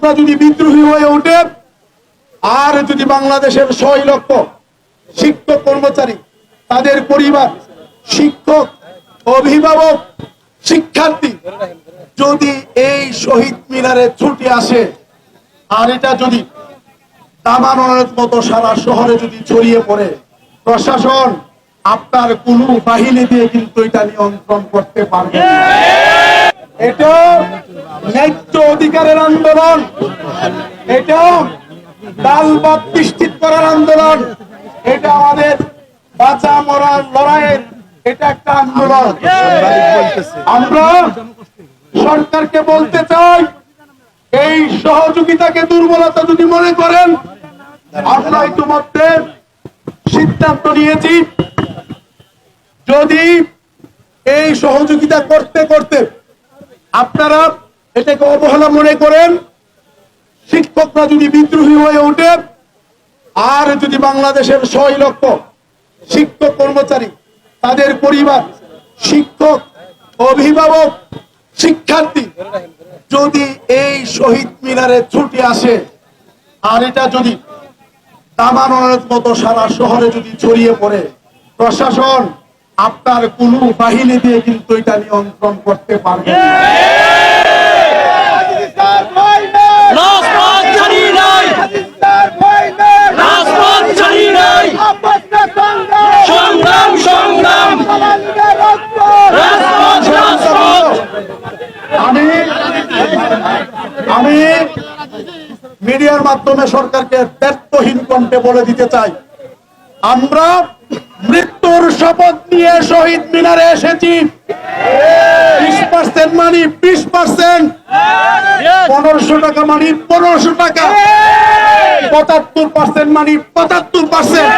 শিক্ষকরা যদি বিদ্রোহী হয়ে ওঠে, আর যদি বাংলাদেশের ছয় লক্ষ শিক্ষক কর্মচারী, তাদের পরিবার, শিক্ষক, অভিভাবক, শিক্ষার্থী যদি এই শহীদ মিনারে ছুটে আসে, আর এটা যদি দাবাননের মতো সারা শহরে যদি ছড়িয়ে পড়ে, প্রশাসন আপনার কোন বাহিনী দিয়ে কিন্তু এটা নিয়ন্ত্রণ করতে পারবে। এটা ন্যায্য অধিকারের আন্দোলন। এটা ডালবাদ নিশ্চিত করার আন্দোলন। এটা আমাদের বাঁচা মরার লড়াইয়ের এটা একটা আন্দোলন। আমরা সরকারকে বলতে চাই, এই সহযোগিতাকে দুর্বলতা যদি মনে করেন, আমরা ইতিমধ্যে সিদ্ধান্ত নিয়েছি, যদি এই সহযোগিতা করতে করতে আপনারা এটাকে অবহেলা মনে করেন, শিক্ষকরা যদি বিদ্রোহী হয়ে ওঠে, আর যদি বাংলাদেশের ছয় লক্ষ শিক্ষক কর্মচারী, তাদের পরিবার, শিক্ষক, অভিভাবক, শিক্ষার্থী যদি এই শহীদ মিনারে ছুটে আসে, আর এটা যদি দাবাননের মতো সারা শহরে যদি ছড়িয়ে পড়ে, প্রশাসন আপনার কোন বাহিনী দিয়ে কিন্তু এটা নিয়ন্ত্রণ করতে পারবে আমি আমি মিডিয়ার মাধ্যমে সরকারকে ব্যর্থহীন কণ্ঠে বলে দিতে চাই। আমরা মৃত্যুর শপথ নিয়ে শহীদ মিনারে এসেছি। বিশ পার্সেন্ট মানি, বিশ পার্সেন্ট পনেরোশো টাকা মানি, পনেরোশো টাকা। পঁচাত্তর পার্সেন্ট মানি, পঁচাত্তর পার্সেন্ট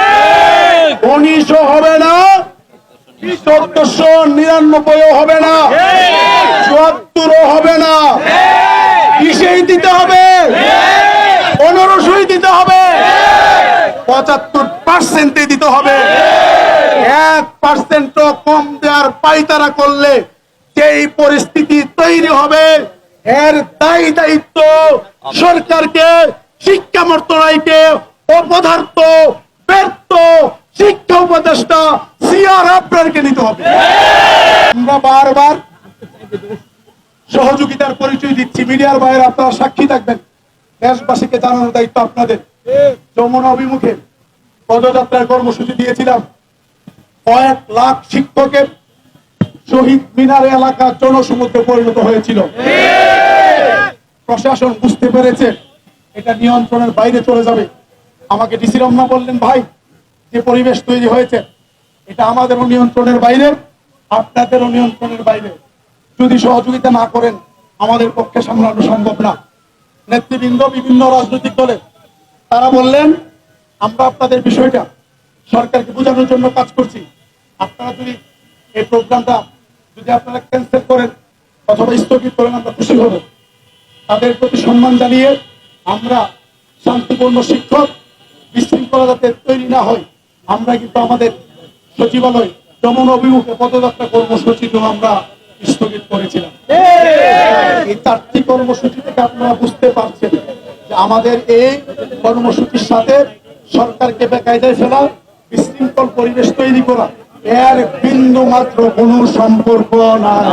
উনিশও হবে না, চোদ্দশো নিরানব্বই হবে না, চুয়াত্তরও হবে না। কিসেই দিতে হবে, পনেরোশোই দিতে হবে, পঁচাত্তর পার্সেন্টে দিতে হবে। এক পার্সেন্ট কম দেওয়ার পাইতারা করলে যেই পরিস্থিতি তৈরি হবে, এর দায়ী দায়িত্ব সরকারকে, শিক্ষা মন্ত্রণালয়কে, অপদার্থ, ব্যর্থ শিক্ষা উপদেষ্টা সিআর আপনারকে নিতে হবে। আমরা বারবার সহযোগিতার পরিচয় দিচ্ছি, মিডিয়ার বাইরে আপনারা সাক্ষী থাকবেন। দেশবাসীকে জানানোর দায়িত্ব আপনাদের। যমুনা অভিমুখে পদযাত্রার কর্মসূচি দিয়েছিলাম। কয়েক লাখ শিক্ষকের শহীদ মিনার এলাকা জনসমুদ্রে পরিণত হয়েছিল। প্রশাসন বুঝতে পেরেছে, এটা নিয়ন্ত্রণের বাইরে চলে যাবে। আমাকে ডিসি রমনা বললেন, ভাই, যে পরিবেশ তৈরি হয়েছে, এটা আমাদেরও নিয়ন্ত্রণের বাইরে, আপনাদেরও নিয়ন্ত্রণের বাইরে। যদি সহযোগিতা না করেন, আমাদের পক্ষে সামলানো সম্ভব না। নেতৃবৃন্দ, বিভিন্ন রাজনৈতিক দলে, তারা বললেন, আমরা আপনাদের বিষয়টা সরকারকে বোঝানোর জন্য কাজ করছি। আপনারা যদি এই প্রোগ্রামটা যদি আপনারা ক্যান্সেল করেন অথবা স্থগিত করেন, আমরা খুশি হব। তাদের প্রতি সম্মান জানিয়ে আমরা শান্তিপূর্ণ শিক্ষক, বিশৃঙ্খলা যাতে তৈরি না হয়, আমরা কিন্তু আমাদের সচিবালয় দমন অভিমুখে পদযাত্রা কর্মসূচিও আমরা স্থগিত করেছিলাম। এই চারটি কর্মসূচি থেকে আপনারা বুঝতে পারছেন যে আমাদের এই কর্মসূচির সাথে সরকারকে বেকায়দায় ফেলা বিশৃঙ্খল পরিবেশ তৈরি করা। এর বিন্দু মাত্র কোনো সম্পর্ক নাই।